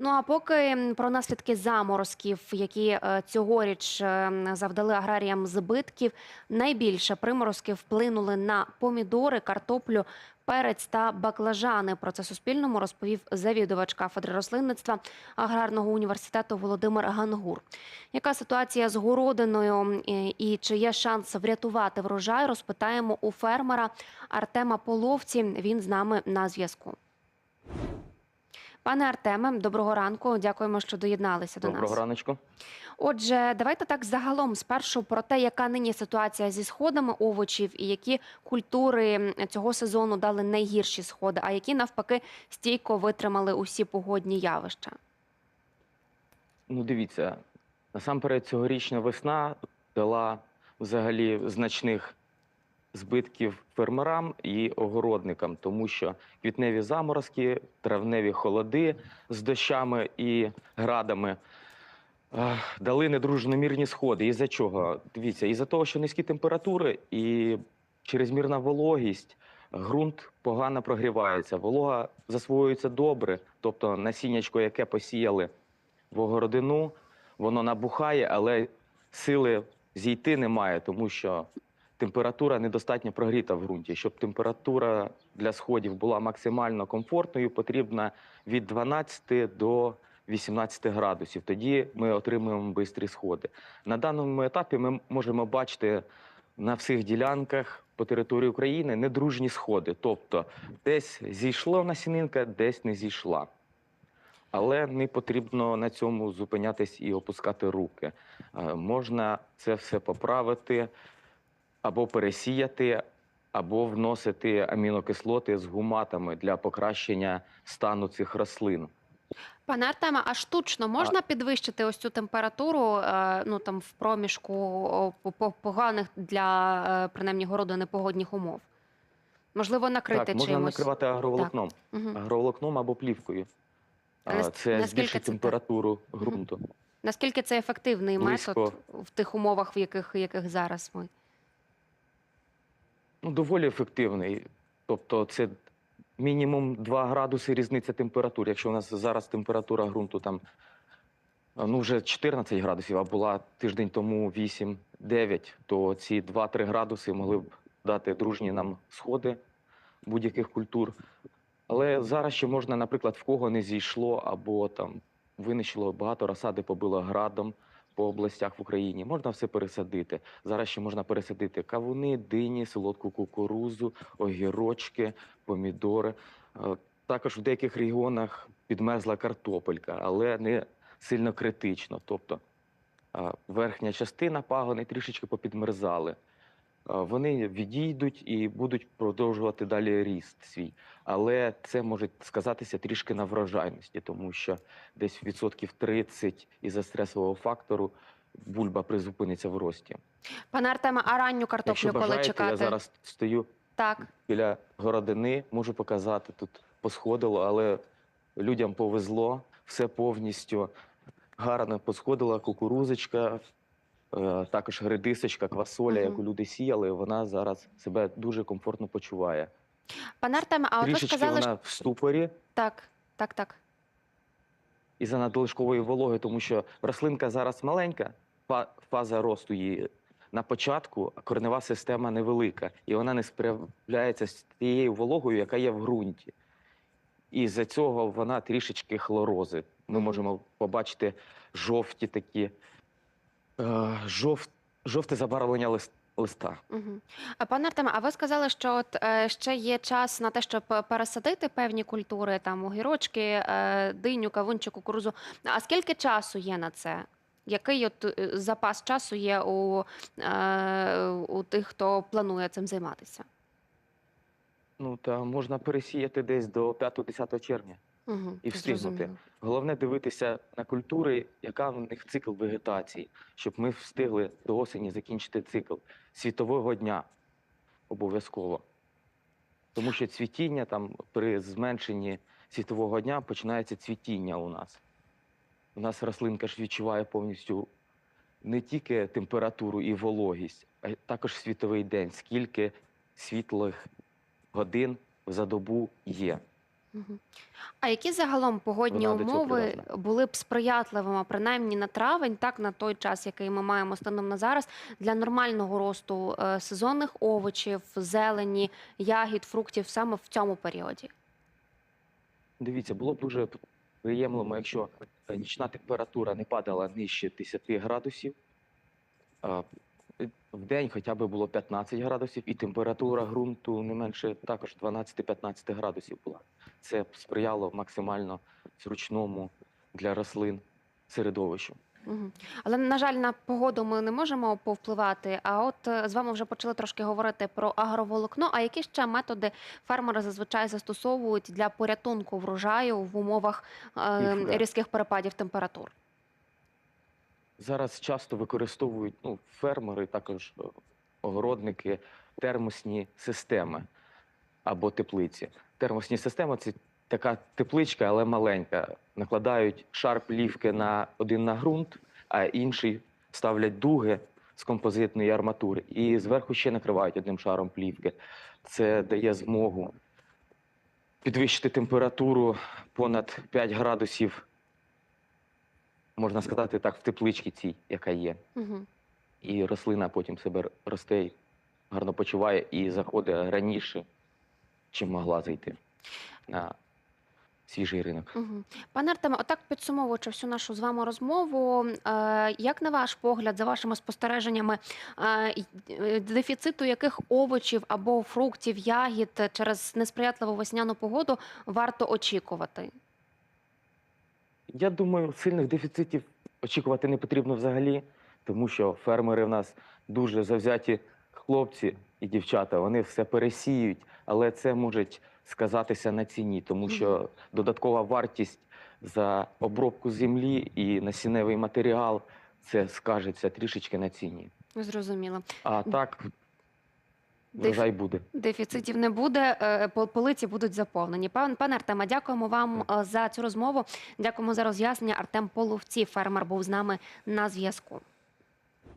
Ну а поки про наслідки заморозків, які е, цьогоріч е, завдали аграріям збитків, найбільше приморозки вплинули на помідори, картоплю, перець та баклажани. Про це Суспільному розповів завідувач кафедри рослинництва аграрного університету Володимир Гангур. Яка ситуація з городиною і- і чи є шанс врятувати врожай? Розпитаємо у фермера Артема Половці. Він з нами на зв'язку. Пане Артеме, доброго ранку. Дякуємо, що доєдналися до нас. Доброго раночку. Отже, давайте так загалом спершу про те, яка нині ситуація зі сходами овочів і які культури цього сезону дали найгірші сходи, а які навпаки стійко витримали усі погодні явища. Ну, дивіться, насамперед цьогорічна весна дала взагалі значних збитків фермерам і огородникам, тому що квітневі заморозки, травневі холоди з дощами і градами дали недружномірні сходи. І за чого? Дивіться, із-за того, що низькі температури і чрезмірна вологість, ґрунт погано прогрівається. Волога засвоюється добре, тобто насіннячко, яке посіяли в огородину, воно набухає, але сили зійти немає, тому що температура недостатньо прогріта в ґрунті. Щоб температура для сходів була максимально комфортною, потрібна від 12 до 18 градусів. Тоді ми отримуємо швидкі сходи. На даному етапі ми можемо бачити на всіх ділянках по території України недружні сходи. Тобто десь зійшла насінинка, десь не зійшла. Але не потрібно на цьому зупинятись і опускати руки. Е, Можна це все поправити або пересіяти, або вносити амінокислоти з гуматами для покращення стану цих рослин. Пане Артеме, а штучно можна підвищити ось цю температуру е, ну там в проміжку по- по- поганих для е, принаймні городини погодних умов? Можливо, накрити так, можна чимось. накривати агроволокном, Мгм. агроволокном або плівкою. А А, Це збільшить це температуру ґрунту. Наскільки це ефективний Близько. метод в тих умовах, в яких, яких зараз ми? Ну, доволі ефективний. Тобто, це мінімум 2 градуси різниця температур. Якщо у нас зараз температура ґрунту там ну, вже 14 градусів, а була тиждень тому 8-9, то ці 2-3 градуси могли б дати дружні нам сходи будь-яких культур. Але зараз ще можна, наприклад, в кого не зійшло, або там винищило багато розсади, побило градом по областях в Україні. Можна все пересадити. Зараз ще можна пересадити кавуни, дині, солодку кукурузу, огірочки, помідори. Е, Також в деяких регіонах підмерзла картопелька, але не сильно критично. Тобто е, верхня частина пагони трішечки попідмерзали. Вони відійдуть і будуть продовжувати далі ріст свій. Але це може сказатися трішки на врожайності, тому що десь відсотків 30 із-за стресового фактору бульба призупиниться в рості. Пане Артеме, а ранню картоплю Якщо коли бажаєте, чекати? я зараз стою Так. біля городини, можу показати тут посходило, але людям повезло, все повністю гарно посходила, кукурузочка, також редисочка, квасоля, яку люди сіяли, вона зараз себе дуже комфортно почуває. Пане Артеме, а от ви Трішечки сказали, вона в ступорі Так, так, так. із-за надлишкової вологи, тому що рослинка зараз маленька, фаза росту її на початку, а коренева система невелика, і вона не справляється з тією вологою, яка є в ґрунті. І з-за цього вона трішечки хлорози. Ми можемо побачити жовті такі, е, жов, жовте забарвлення лист, листа. Угу. А пане Артеме, а ви сказали, що от, е, ще є час на те, щоб пересадити певні культури, там огірочки, е, диню, кавунчик, кукурузу. А скільки часу є на це? Який от е, запас часу є у, е, у тих, хто планує цим займатися? Ну та можна пересіяти десь до 5-10 червня. Угу. І встигнути. Головне дивитися на культури, яка в них цикл вегетації, щоб ми встигли до осені закінчити цикл світового дня обов'язково. Тому що цвітіння там при зменшенні світового дня починається цвітіння у нас. У нас рослинка ж відчуває повністю не тільки температуру і вологість, а також світовий день, скільки світлих годин за добу є. Мгм. А які загалом погодні Вона до цього умови були б сприятливими, принаймні на травень, так на той час, який ми маємо станом на зараз, для нормального росту е, сезонних овочів, зелені, ягід, фруктів саме в цьому періоді? Дивіться, було б дуже приємно, якщо е, нічна температура не падала нижче 10 градусів. а, В день хоча б було 15 градусів, і температура ґрунту не менше також 12-15 градусів була. Це сприяло максимально зручному для рослин середовищу. Але на жаль, на погоду ми не можемо повпливати. А от е, з вами вже почали трошки говорити про агроволокно. А які ще методи фермери зазвичай застосовують для порятунку врожаю в умовах е, різких перепадів температур? Зараз часто використовують ну, фермери, також е, огородники, термосні системи або теплиці. Термосні системи це така тепличка, але маленька. Накладають шар плівки на один на ґрунт, а інший ставлять дуги з композитної арматури і зверху ще накривають одним шаром плівки. Це дає змогу підвищити температуру понад 5 градусів можна сказати так, в тепличці цій, яка є. Угу. І рослина потім себе росте, гарно почуває і заходить раніше, чим могла зайти на свіжий ринок. Угу. Пане Артеме, отак підсумовуючи всю нашу з вами розмову, е, як на ваш погляд, за вашими спостереженнями, е, е, дефіциту яких овочів або фруктів, ягід через несприятливу весняну погоду варто очікувати? Я думаю, сильних дефіцитів очікувати не потрібно взагалі, тому що фермери в нас дуже завзяті хлопці і дівчата, вони все пересіють, але це може сказатися на ціні, тому що додаткова вартість за обробку землі і насінневий матеріал це скажеться трішечки на ціні. Зрозуміло. А так врожай буде. Дефіцитів не буде, е, полиці будуть заповнені. Пан пане Артема, дякуємо вам так. за цю розмову. Дякуємо за роз'яснення. Артем Половці, фермер, був з нами на зв'язку.